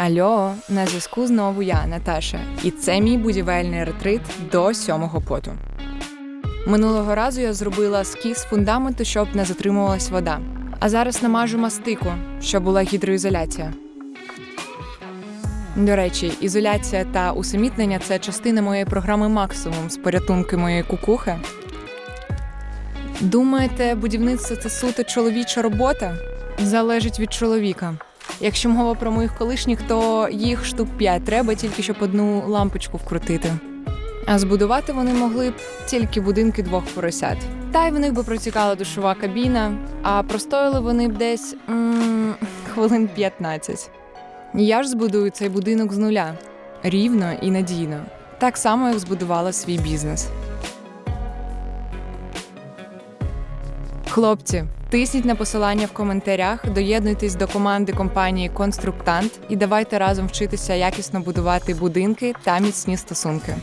Альо, на зв'язку знову я, Наташа, і це мій будівельний ретрит до сьомого поту. Минулого разу я зробила скіз фундаменту, щоб не затримувалась вода. А зараз намажу мастику, щоб була гідроізоляція. До речі, ізоляція та усамітнення це частина моєї програми максимум з порятунки моєї кукухи. Думаєте, будівництво це суто чоловіча робота? Залежить від чоловіка. Якщо мова про моїх колишніх, то їх штук 5 треба тільки щоб одну лампочку вкрутити. А збудувати вони могли б тільки будинки двох поросят. Та й в них би протікала душова кабіна, а простояли вони б десь м- хвилин 15. Я ж збудую цей будинок з нуля рівно і надійно, так само, як збудувала свій бізнес. Хлопці, тисніть на посилання в коментарях, доєднуйтесь до команди компанії Конструктант і давайте разом вчитися якісно будувати будинки та міцні стосунки.